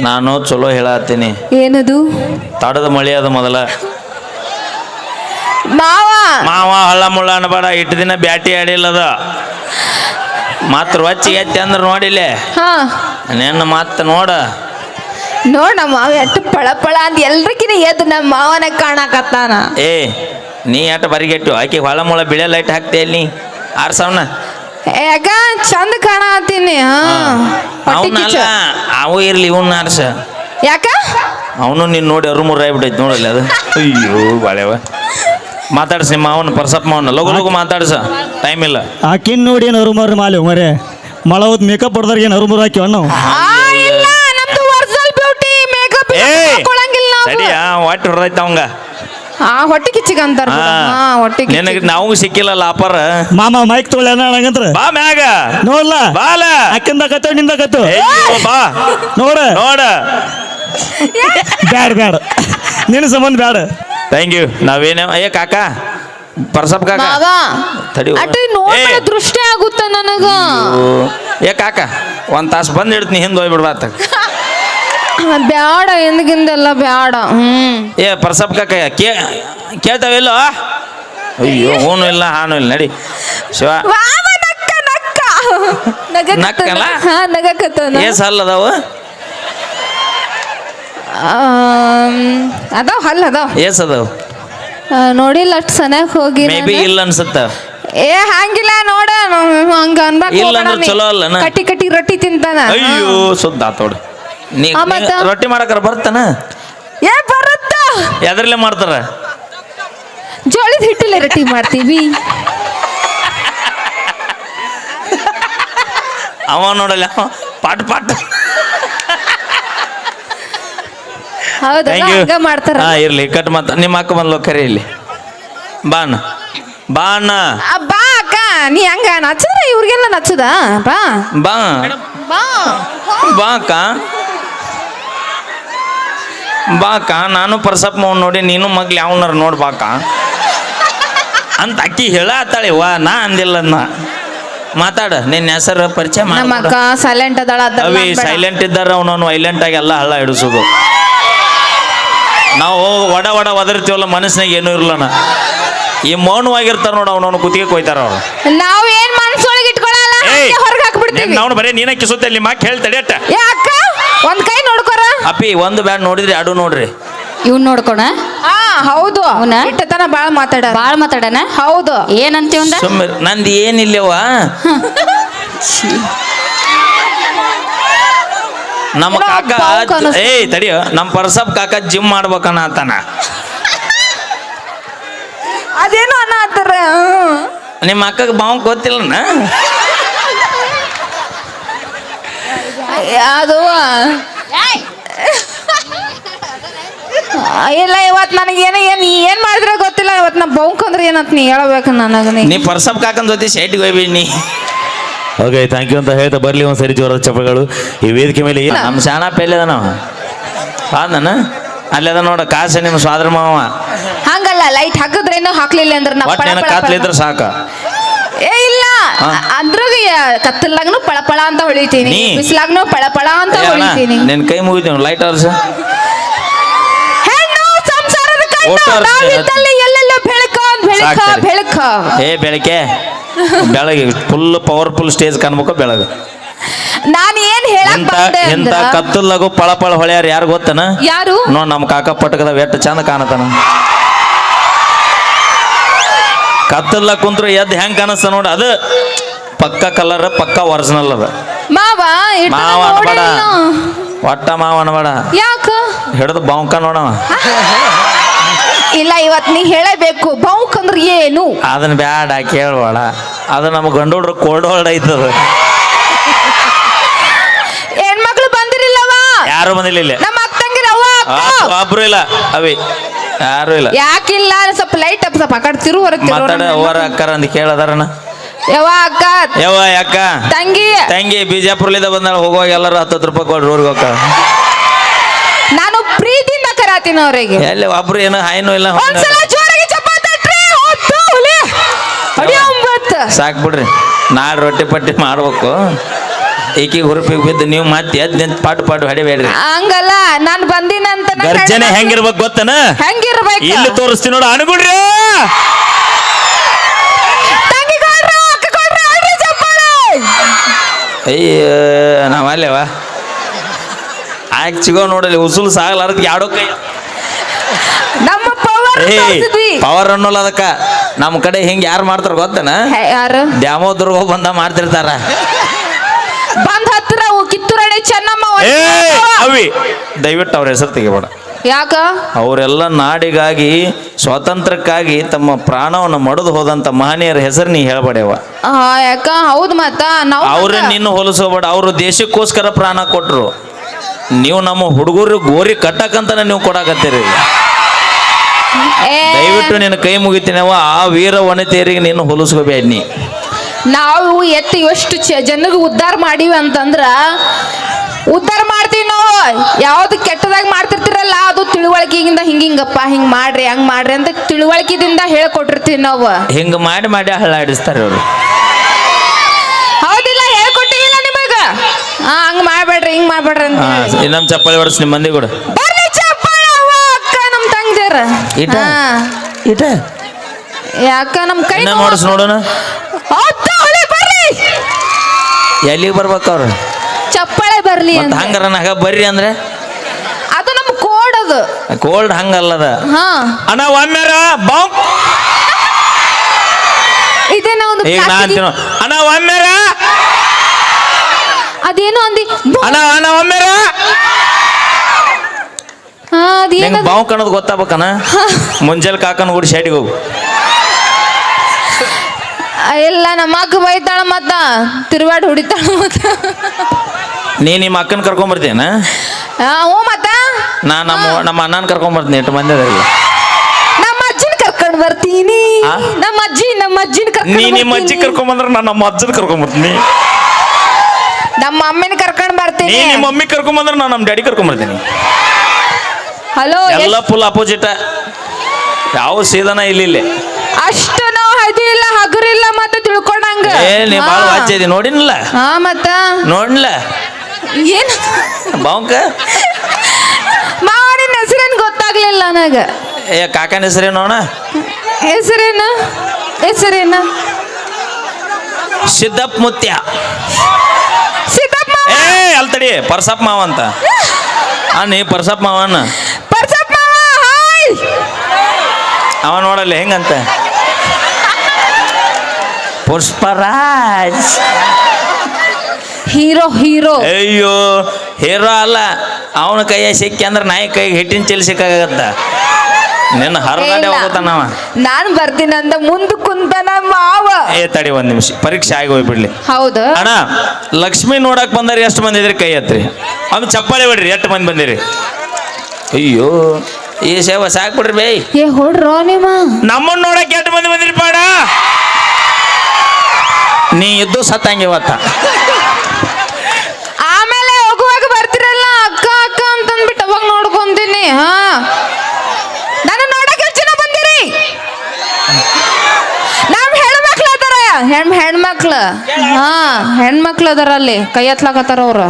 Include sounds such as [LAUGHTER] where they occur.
ನಾನು ಚಲೋ ಹೇಳತ್ತೀನಿ. ಏನದು? ತಡದ ಮಳಿ ಅದ ಮೊದಲ. ಮಾವ! ಮಾವ ಹಳ್ಳ ಮುಳ್ಳ ಅನ್ಬೇಡ ಇಟ್ಟು ದಿನ ಬ್ಯಾಟಿ ಆಡಿಲ್ಲದ. ಮಾತ್ರ ರೊಚ್ಚಿ ಎತ್ತಿ ಅಂದ್ರೆ ನೋಡಿಲೆ ಹಾ. ನಿನ್ನ ನೋಡ ನೋಡ. ನೋಡ್ ನಮ್ಮ ಮಾವ ಎಷ್ಟು ಪಳ ಪಳ ಅಂತ ಎಲ್ರಿಗಿನ ಎದ್ದು ನಮ್ಮ ಮಾವನ ಕಾಣಕತ್ತಾನ. ಏ ನೀ ಎಟ್ಟ ಬರಿಗೆಟ್ಟು? ಆಕೆ ಹೊಳ ಮುಳ ಬಿಳೆ ಲೈಟ್ ಹಾಕ್ತಿ ಆರ್ಸವನ್ನ ಆರ್ಸವ್ನ? ಯಾಕ ಚಂದ ಅವನು ಕಿಚ್ಚ. ಅವು ಇರ್ಲಿ ಇವನ್ ಆರ್ಸ ಯಾಕ? ಅವನು ನೀನ್ ನೋಡಿ ಅರು ಮೂರು ಆಗ್ಬಿಟ್ಟೈತಿ ನೋಡಲ್ಲ ಅದು. ಅಯ್ಯೋ ಬಾಳೆವ ಮಾತಾಡ್ಸಿ ನಿಮ್ಮ ಅವನ ಪರ್ಸಪ್ಪ ಮಾವನ. ಲಗು ಲಗು ಮಾತಾಡ್ಸ. ಟೈಮ್ ಇಲ್ಲ. ಆಕಿನ್ ನೋಡಿ ಏನು ಅರುಮರ್ ಮಾಲೆ ಮರೆ. ಮಳ ಹೋದ್ ಮೇಕಪ್ ಹೊಡೆದಾಗ ಏನು ಅರುಮರ್ ಹಾಕಿವ ನಾವು. ಏ ತಡಿಯ ಒಟ್ಟು ಹೊಡೆದೈತ ಅವಂಗ. ಆ ಹೊಟ್ಟಿ ಕಿಚ್ಚಿಗೆ ಅಂತಾರ ಹಾ. ಹೊಟ್ಟಿ ನಿನಗೆ ನಾವು ಸಿಕ್ಕಿಲ್ಲ ಲಾಪರ್. ಮಾಮ ಮೈಕ್ ತೊಗೊಳ್ಳ ಬಾ ಮ್ಯಾಗ. ನೋಡ್ಲ. ಬಾಲ. ಅಕ್ಕಿಂದ ಕತ್ತು ನಿಂದ ಕತ್ತು. ಏ, ಬಾ. ನೋಡ. ನೋಡ. ಬ್ಯಾಡ ಬ್ಯಾಡ. ನಿನ್ನ ಸಂಬಂಧ ಬ್ಯಾಡ. ಥ್ಯಾಂಕ್ ಯು ನಾವೇನೇ ಏ ಕಾಕ. ಪರ್ಸಪ್ ಕಾಕ. ಮಾವ ತಡಿ. ಅಟ್ ಏ. ನೋಡ್ರೆ ದೃಷ್ಟಿ ಆಗುತ್ತ ನನಗ? ಏ ಕಾಕ ಒಂದ್ ತಾಸು ಬಂದ್ ಇಡ್ತೀನಿ ಹಿಂದೆ ಹೋಗ್ಬಿಡ್ಬಾತ [LAUGHS] ಬ್ಯಾಡ ಎಂದಗಿಂದೆಲ್ಲ ಬ್ಯಾಡ. ಹ್ಮ್. ಏ ಪರ್ಸಪ್ ಕಾಕ ಕೇ ಕೇಳ್ತಾವಿಲ್ಲೋ ಅಯ್ಯೋ ಹೂನು ಇಲ್ಲ ಹಾನು ಇಲ್ಲ ನಡಿ. ಶಿವ. ವಾವ ನಕ್ಕ ನಕ್ಕ. ನಗಕತ್ತನ. ನಕ್ಕಲ್ಲ? ಹಾ ನಗಕತ್ತನ ಏಸ್ ಹಲ್ಲ ಅದಾವು ಆಮ್, ಅದಾವ ಹಲ್ ಅದಾವ ಏಸ್ ಅದಾವು ಆ, ನೋಡಿಲ್ಲ ಅಷ್ಟ್ ಸನ್ಯಾಗ ಹೋಗಿ ಮೇ ಬಿ ನಾನು. ಇಲ್ಲ ಅನ್ಸುತ್ತ. ಏ ಹಂಗಿಲ್ಲ ನೋಡ. ನಾವ್ ಹಂಗ ಅನ್ಬೇಕು ಇಲ್ಲ ಅಂದ್ರೆ ಚಲೋ ಅಲ್ಲನ? ಕಟ್ಟಿ ಕಟ್ಟಿ ರೊಟ್ಟಿ ತಿಂತಾನ. ಅಯ್ಯೋ ಸುದ್ದ ಆತೋಡು ನೀ ಆ, ನೀ ರೊಟ್ಟಿ ಮಾಡಕ ಬರ್ತಾನ? ಏ ಬರುತ್ತ? ಎದ್ರಲ್ಲೇ ಮಾಡ್ತಾರ? ಜೋಳದ ಹಿಟ್ಟಲ್ಲಿ ರೊಟ್ಟಿ ಮಾಡ್ತೀವಿ. ಅವ ನೋಡಲ್ಲ ಅವ ಪಾಟ್ ಪಾಟ್. ಹೌದಲ್ಲ? ಹಂಗ ಮಾಡ್ತಾರ. ಹಾ ಇರ್ಲಿ ಕಟ್ ಮಾತ ನಿಮ್ಮ ಅಕ್ಕ ಬಂದ್ಲು ಕರೆ ಇಲ್ಲಿ. ಬಾಣ. ಬಾನ ಆ, ಬಾ ಅಕ್ಕ ನೀ ಹಂಗ ನಚ್ಚದ ಇವ್ರಿಗೆಲ್ಲ ನಚ್ಚದ? ಬಾ. ಬಾ. ಬಾ. ಬಾ ಅಕ್ಕ. ಬಾ ಅಕ್ಕ ನಾನು ಪರ್ಸಪ್ಪ ಮೌನ್ ನೋಡಿ ನೀನು ಮಗ್ಲ್ ಯಾವನಾರ ನೋಡ್ ಬಾಕ. ಅಂತ ಅಕ್ಕಿ ಹೇಳ ವಾ ನಾ ಅಂದಿಲ್ಲ ಮಾತಾಡ ನಿನ್ನ ಹೆಸರು ಪರಿಚಯ ಸೈಲೆಂಟ್ ಅದಾಳ ಅವಿ ಸೈಲೆಂಟ್ ಇದ್ದಾರ ಅವನವನು ವೈಲೆಂಟ್ ಆಗಿ ಎಲ್ಲ ಹಳ್ಳ ಹಿಡಿಸೋದು. ನಾವು ಒಡ ಒಡ ಒದರ್ತೀವಲ್ಲ ಮನಸ್ಸಿನಾಗ ಏನೂ ಇರಲ್ಲನ ಈ ಮೌನವಾಗಿರ್ತಾರ ನೋಡ ಅವನವನು ಕುತ್ತಿಗೆ ಕೊಯ್ತಾರ ಅವ್ರು. ನಾವು ಏನ್ ಹೊರಗೆ ಹಾಕ್ಬಿಡ್ತೀವಿ. ನಾವು ಬರೀ ನೀನ ಕಿಸುತ್ತೆ ಮಾಕ್ ಹೇಳ್ತಡೆ ಅಟ್ಟ. ಒಂದ್ ಕೈ ನೋಡ್ಕೊರ ಅಪ್ಪಿ ಒಂದು ಬ್ಯಾಡ್ ನೋಡಿದ್ರಿ ಅಡು ನೋಡ್ರಿ. ಇವ್ನ್ ನೋಡ್ಕೊಣ? ಹಾ ಹೌದು. ಅವ್ನ? ಇಟ್ಟತನ ಬಾಳ ಮಾತಾಡ ಬಾಳ್ ಮಾತಾಡಣ? ಹೌದು. ಏನಂತೀವಂದ ಸುಮ್ಮನೆ ನಂದು ಏನಿಲ್ಲವ ನಮ್ಮ ಏನೋ ಕಾಕ ಬಾವುಕ ಅನ್ನಿಸ್ತು. ಏಯ್ ತಡಿಯೋ. ನಮ್ಮ ಪರ್ಸಪ್ ಕಾಕ ಜಿಮ್ ಮಾಡ್ಬೇಕನ್ನ ಅಂತಾನ ಅದೇನು ಅನ್ನ ಅಂತಾರ ನಿಮ್ಮ ಅಕ್ಕಗೆ ಬಾವ್ ಗೊತ್ತಿಲ್ಲನ? ಅದು ಇಲ್ಲ ಇವತ್ ಏನು ಏನ್ ಏನು ಮಾಡಿದ್ರೆ ಗೊತ್ತಿಲ್ಲ. ಇವತ್ತು ನಾ ಬೌಂಕ್ ಅಂದ್ರೆ ಏನಂತ ನೀ ಹೇಳಬೇಕು ನನಗ ನೀ. ನೀ ಪರ್ಸಪ್ ಕಾಕನ್ ಜೊತೆ ಶೈಟ್ಗೆ ಹೋಗ್ಬಿಡಿ ಓಕೆ ಥ್ಯಾಂಕ್ ಯು ಅಂತ ಹೇಳ್ತಾ ಬರಲಿ ಒಂದು ಸರಿ ಜೋರದ ಚಪ್ಪಗಳು. ಈ ವೇದಿಕೆ ಮೇಲೆ ಏನು ನಮ್ಮ ಶಾಣ ಪೆಲ್ಲ ನಾವು ಅಲ್ಲೇ ಅದ ನೋಡ ಕಾಸ ನಿಮ್ಮ ಸ್ವಾದ್ರ ಮಾವ. ಹಂಗಲ್ಲ ಲೈಟ್ ಹಾಕಿದ್ರೆ ಹಾಕಿದ್ರೇನು ಹಾಕ್ಲಿಲ್ಲ ಅಂದ್ರೆ ನಾ ಒಟ್ಟು ಪಳ ನಿನ್ನ ಪಳ ಪಳ. ಕಾತ್ಲಿದ್ರೆ ಸಾಕ. ಏ ಇಲ್ಲ. ಅದ್ರಾಗ ಕತ್ತಲಾಗ್ನು ಪಳಪಳ ಪಳ ಅಂತ ಹೊಳಿತೀನಿ. ನೀ? ಬಿಸಿಲಾಗ್ನು ಪಳ ಪಳ ಅಂತ ಹೊಳಿತೀನಿ. ನಿನ್ನ ಕೈ ಮುಗಿತೀವಿ ಲೈಟ್ ಅರ್ಸ ಸಂಸಾರದ ಕಣ್ಣು ಒಟ್ಟು ಅರ್ಥ ನಾವಿದ್ದಲ್ಲಿ ಎಲ್ಲೆಲ್ಲ ಬೆಳಕ ಬೆಳಕ ಸಾಕ್ತಾರೆ. ಬೆಳಕ. ಏ ಬೆಳಕೆ. ಬೆಳಗ್ಗೆ ಫುಲ್ ಪವರ್ಫುಲ್ ಸ್ಟೇಜ್ ಕಾಣ್ಬೇಕು ಬೆಳಗ್ಗೆ. ನಾನು ಏನ್ ಹೇಳಕ್ ಬಂದೆ ಅಂದ್ರ ಕತ್ತಲಾಗು ಪಳ ಪಳ ಹೊಳ್ಯಾರ ಯಾರು ಗೊತ್ತನ? ಯಾರು? ನೋಡ್ ನಮ್ಮ ಕಾಕ ಪಟ್ಟಕದ ಎಷ್ಟು ಚಂದ ಕಾಣತಾನ. ಕತ್ತಲ್ಲ ಕುಂತ್ರು ಎದ್ದು ಹೆಂಗ್ ಕಾಣಿಸ್ತ ನೋಡ ಅದು. ಪಕ್ಕ ಕಲರ್ ಪಕ್ಕ ಒರಿಜಿನಲ್ ಅದ. ಮಾವ ಇಟ್ಟು ಮಾವ ಅನ್ಬೇಡ. ನೋಡಿಲ್ಲ. ಒಟ್ಟ ಮಾವ ಅನ್ಬೇಡ. ಯಾಕ? ಹಿಡಿದು ಬಾಂಕ ನೋಡವ. ಇಲ್ಲ ಇವತ್ ನೀ ಹೇಳಬೇಕು ಬೌಕ್ ಅಂದ್ರೆ ಏನು? ಅದನ್ನ ಬ್ಯಾಡ ಕೇಳಬೇಡ. ಅದು ನಮ್ಮ ಗಂಡು ಹುಡ್ರು ಕೋಲ್ಡ್ ಹೋಲ್ಡ್ ಐತದ. ಹೆಣ್ಮಕ್ಳು ಬಂದಿರಿಲ್ಲವ? ಯಾರು ಬಂದಿಲ್ಲ ಇಲ್ಲಿ ನಮ್ಮ ಅಕ್ಕಂಗಿರ ಅವ್ವ ಅಕ್ಕ. ಒಬ್ರು ಇಲ್ಲ ಅವಿ. ಯಾರು ಇಲ್ಲ. ಯಾಕಿಲ್ಲ ಸ್ವಲ್ಪ ಲೈಟ್ ಅಪ್ ಸ್ವಲ್ಪ ಆಕಡೆ ಕಡೆ ತಿರು ಹೊರಗೆ ತಿರು ಮಾತಾಡ ಅವರ ಅಕ್ಕರ ಅಂತ ಕೇಳದಾರನ. ಯವ್ವ ಅಕ್ಕ. ಯವ್ವ ಅಕ್ಕ. ತಂಗಿ. ತಂಗಿ ಬಿಜಾಪುರ್ಲಿಂದ ಬಂದಾಳ ಹೋಗುವಾಗ ಎಲ್ಲರೂ ಹತ್ತತ್ತು ರೂಪಾಯಿ ಕೊಡ್ರಿ ಊರಿಗೆ ಹೋಗ ಪ್ರೀತಿಯಿಂದ ಅವರಿಗೆ ಎಲ್ಲಿ ಒಬ್ರು ಏನು ಹಾಯ್ನೂ ಇಲ್ಲ ಸಾಕು ಒಂದ್ಸಲ ಜೋರಾಗಿ ಚಪ್ಪಾಳೆ ತಟ್ರಿ. ಹೊತ್ತು ಹುಲಿ. ಹೊಡಿ ಒಂಬತ್ತು. ಸಾಕ್ ಬಿಡ್ರಿ ನಾಳೆ ರೊಟ್ಟಿ ಪಟ್ಟಿ ಮಾಡ್ಬೇಕು ಈಕಿಗೆ ಹುರುಪಿಗೆ ಬಿದ್ದು ನೀವು ಮತ್ತೆ ಎದ್ದು ನಿಂತ ಪಾಟು ಪಾಟು ಹೊಡಿಬೇಡ್ರಿ ಹಂಗಲ್ಲ ನಾನು ಬಂದಿನಂತ ನಾನ್ ಗರ್ಜನೆ. ಹೆಂಗಿರ್ಬೇಕು ಗೊತ್ತನ ಹೆಂಗಿರ್ಬೇಕು ಇಲ್ಲಿ ತೋರಿಸ್ತೀನಿ ನೋಡು ಅನುಗುಣ್ರಿ ಅಕ್ಕ ಅಕ್ಕಗಳ್ರು, ಅಳ್ರಿ ಚಪ್ಪಾಳೆ. ಅಯ್ಯ ನಾವಲ್ಲೇವ ಆಯ್ಕೆ ಸಿಗೋ ನೋಡಲಿ ಉಸುಲು ಸಾಗಲಾರದ್ ಯಾಡೋ ಕೈ. ನಮ್ಮ ಪವರ್ ಪವರ್ ಅನ್ನೋಲ್ಲ ಅದಕ್ಕ. ನಮ್ಮ ಕಡೆ ಹಿಂಗ್ ಯಾರು ಮಾಡ್ತಾರ ಗೊತ್ತನ? ಯಾರು? ಯಾರು ದುರ್ಗ ಬಂದ ಮಾಡ್ತಿರ್ತಾರ. ಬಂದ ಕಿತ್ತೂರಾಣಿ ಚೆನ್ನಮ್ಮ ಏ ಅವಿ ದಯವಿಟ್ಟು ಅವ್ರ ಹೆಸರು ತೆಗಿಬೇಡ. ಯಾಕ? ಅವರೆಲ್ಲ ನಾಡಿಗಾಗಿ ಸ್ವಾತಂತ್ರ್ಯಕ್ಕಾಗಿ ತಮ್ಮ ಪ್ರಾಣವನ್ನು ಮಡದು ಹೋದಂತ ಮಹನೀಯರ ಹೆಸರು ನೀ ಹೇಳ್ಬೇಡವ ಯಾಕ? ಹೌದು ಮತ್ತ ಅವ್ರ ನಿನ್ನ ಹೋಲಿಸೋಬೇಡ ಅವರು ದೇಶಕ್ಕೋಸ್ಕರ ಪ್ರಾಣ ಕೊಟ್ರು. ನೀವು ನಮ್ಮ ಹುಡುಗರು ಗೋರಿ ಕಟ್ಟಕ್ಕಂತಾನೆ ನೀವು ಕೊಡಾಕತ್ತೀರಿ. ದಯವಿಟ್ಟು ನಿನ್ನ ಕೈ ಮುಗಿತೀನವ ಆ ವೀರ ವನಿತೆಯರಿಗೆ ನೀನು ಹೋಲಿಸ್ಕೋಬೇಡ ನೀ ನಾವು ಎತ್ತು ಎಷ್ಟು ಜನಗ ಉದ್ಧಾರ ಮಾಡೀವಿ ಅಂತಂದ್ರ ಉದ್ಧಾರ ಮಾಡ್ತೀವಿ ನಾವು. ಯಾವ್ದು ಕೆಟ್ಟದಾಗ ಮಾಡ್ತಿರ್ತಿರಲ್ಲ ಅದು ತಿಳುವಳಿಕೆಯಿಂದ ಹಿಂಗಿಂಗಪ್ಪ ಹಿಂಗ್ ಮಾಡ್ರಿ ಹಂಗ್ ಮಾಡ್ರಿ ಅಂತ ತಿಳುವಳಿಕೆದಿಂದ ಹೇಳ್ಕೊಟ್ಟಿರ್ತೀವಿ ನಾವು. ಹಿಂಗ ಮಾಡಿ ಮಾಡಿ ಹಳ್ಳಾಡಿಸ್ತಾರೆ ಅವರು. ಹಾ ಹಂಗ್ ಮಾಡ್ಬೇಡ್ರಿ ಹಿಂಗ್ ಮಾಡ್ಬೇಡ್ರಿ ಅಂತ ಹೇಳಿ. ಇನ್ನೊಂದು ಚಪ್ಪಲಿ ಹೊಡ್ಸ್ ನಿಮ್ಮ ಮಂದಿ ಕೂಡ. ಬರ್ಲಿ ಚಪ್ಪಾಳೆ ಅವ್ವ ಅಕ್ಕ ನಮ್ ತಂಗ್ಜಾರ ಇಟ? ಇಟ ಯಾಕ ನಮ್ ಕೈ ಇನ್ನ ನೋವು- ನೋಡ್ಸ್ ನೋಡೋಣ. ಹೌದ್ ತಗೊಳ್ಳಿ, ಬರ್ರಿ. ಎಲ್ಲಿಗೆ ಬರ್ಬೇಕು ಅವ್ರು? ಚಪ್ಪಾಳೆ ಬರ್ಲಿ ಮತ್ತ ಅಂತ. ಹಂಗಾರ ನಾಗ ಬರ್ರಿ ಅಂದ್ರೆ? ಅದು ನಮ್ ಕೋಲ್ಡ್ ಅದು. ಕೋಲ್ಡ್ ಹಂಗಲ್ಲದ. ಹಾ. ಅಣ್ಣ ಒಮ್ಮೆರ ಬಾಂಕ್. ಇದೇನ ಒಂದು ಈಗ ನಾ ಖಾಸಗಿ- ಅಂತೀನೋ. ಅಣ್ಣ ಒಮ್ಮೆರ. ಅದೇನೋ ಅಂದಿ? ಅಣ್ಣ ಅಣ್ಣ ಹಾ ಅದೇನದು? ನಿಂಗೆ ಬಾವು ಕಣದ್ ಗೊತ್ತಾಗ್ಬೇಕನ ಮುಂಜಾನೆ ಕಾಕನ ಕೂಡ ಶೆಡಿಗೆ ಹೋಗು. ಎಲ್ಲ ನಮ್ಮ ಅಕ್ಕ ಬೈತಾಳ ಮತ್ತ ತಿರುವಾಡ್ ಹೊಡಿತಾಳ ಮತ್ತ. ನೀ ನಿಮ್ಮ ಅಕ್ಕನ ಕರ್ಕೊಂಬರ್ತೀನ ಆ, ಹ್ಞೂ ಮತ್ತ. ನಾ ನಮ್ಮ ನಮ್ಮ ಅಣ್ಣನ ಕರ್ಕೊಂಬರ್ತೀನಿ ಎಂಟು ಮಂದಿ ಅದಾರಲ್ಲ ನಮ್ಮ ಅಜ್ಜಿನ ಕರ್ಕೊಂಡ್ ಬರ್ತೀನಿ. ಆ? ನಮ್ಮ ಅಜ್ಜಿ ನಮ್ಮ ಅಜ್ಜಿನ ನೀ ಕರ್ಕೊಂಡ್ ನಿಮ್ಮ ಅಜ್ಜಿ ಬರ್ತೀನಿ. ಬಂದ್ರೆ ನಾನು ನಮ್ಮ ಅಜ್ಜನ ಕರ್ಕೊಂಬರ್ತೀನಿ ನಮ್ಮ ಅಮ್ಮನ ಕರ್ಕೊಂಡು ನೀ ಬರ್ತೀನಿ ನಿಮ್ಮ ಮಮ್ಮಿ ಬಂದ್ರೆ ನಾನು ನಮ್ಮ ಡ್ಯಾಡಿ ಕರ್ಕೊಂಬರ್ತೀನಿ. ಹಲೋ ಎಲ್ಲ ಫುಲ್ ಅಪೋಸಿಟ್ ಯಾವ ಸೀದನ ಇಲ್ಲಿ ಇಲ್ಲಿ. ಅಷ್ಟು ನಾವು ಹದಿ ಇಲ್ಲ ಹಗುರಿಲ್ಲ ಮತ್ತೆ ತಿಳ್ಕೊಂಡಂಗ. ಏ ನೀ ಭಾಳ ಹಾ. ವಾಚ್ಯ ಇದಿ ನೋಡಿನಲ್ಲ ಹಾ ಮತ್ತ? ನೋಡ್ಲ ಏನ್? ಬಾವುಕ? ಮಾವನ ಹೆಸರೇನು ಗೊತ್ತಾಗ್ಲಿಲ್ಲ ನನಗ. ಏ ಕಾಕನ ಹೆಸರೇನು ಅಣ್ಣ ಹೆಸರೇನು? ಹೆಸರೇನು? ಸಿದ್ದಪ್ಪ ಮುತ್ಯ. ಏ ಅಲ್ಲಿ ತಡಿ ಪರ್ಸಪ್ಪ ಮಾವ ಅಂತ. ಆ ನೀ ಪರ್ಸಪ್ಪ ಮಾವನ? ಪರ್ಸಪ್ಪ ಮಾವ, ಹಾಯ್! ಅವ ನೋಡಲ್ಲ ಹೆಂಗಂತ? ಪುಷ್ಪರಾಜ್. Hero hero. ಅಯ್ಯೋ ಹೀರೋ ಅಲ್ಲ. ಅವನ ಕೈಯ ಸಿಕ್ಕಿ ಅಂದ್ರೆ ನಾಯಿ ಕೈಗೆ ಹಿಟ್ಟಿನ ಚೆಲ್ಲಿ ಸಿಕ್ಕಾಗತ್ತ? ನಿನ್ನ ಹರದಾಡೆ ಹೋಗ್ತಾನವ ನಾನು ಬರ್ತೀನಿ ಮುಂದ ಕುಂತನ ಮಾವ. ಏ ತಡಿ ಒಂದ್ ನಿಮಿಷ ಪರೀಕ್ಷೆ ಆಗಿ ಹೋಗ್ಬಿಡ್ಲಿ. ಹೌದು. ಅಣ್ಣ ಲಕ್ಷ್ಮಿ ನೋಡಕ್ ಬಂದಾರ ಎಷ್ಟು ಮಂದಿ ಇದ್ರಿ ಕೈ ಹತ್ರಿ ಅವ್ನು ಚಪ್ಪಾಳೆ ಬಿಡ್ರಿ ಎಷ್ಟು ಮಂದಿ ಬಂದಿರಿ? ಅಯ್ಯೋ ಈ ಸೇವ ಸಾಕ್ಬಿಡ್ರಿ ಬೈ ಏ ಹೊಡ್ರೋ ನಿಮ್ಮ ನಮ್ಮನ್ನ ನೋಡಕ್ಕೆ ಎಷ್ಟು ಮಂದಿ ಬಂದಿರಿ ಪಾಡ? ನೀ ಇದ್ದು ಸತ್ತಂಗೆ ಇವತ್ತ ಆಮೇಲೆ ಹೋಗುವಾಗ ಬರ್ತಿರಲ್ಲ ಅಕ್ಕ ಅಕ್ಕ ಅಂತಂದ್ಬಿಟ್ಟು ಅವಾಗ ನೋಡ್ಕೊಂತೀನಿ ಹಾ ನಾನು ನೋಡಕ್ ಎಷ್ಟು ಜನ ಬಂದಿರಿ ನಮ್ ಹೆಣ್ಮಕ್ಳು ಅದಾರ ಹೆಣ್ ಹೆಣ್ಮಕ್ಳು ಹಾ ಹೆಣ್ಮಕ್ಳು ಅದಾರ ಅಲ್ಲಿ ಕೈ ಹತ್ಲಾಕತ್ತಾರ ಅವ್ರ.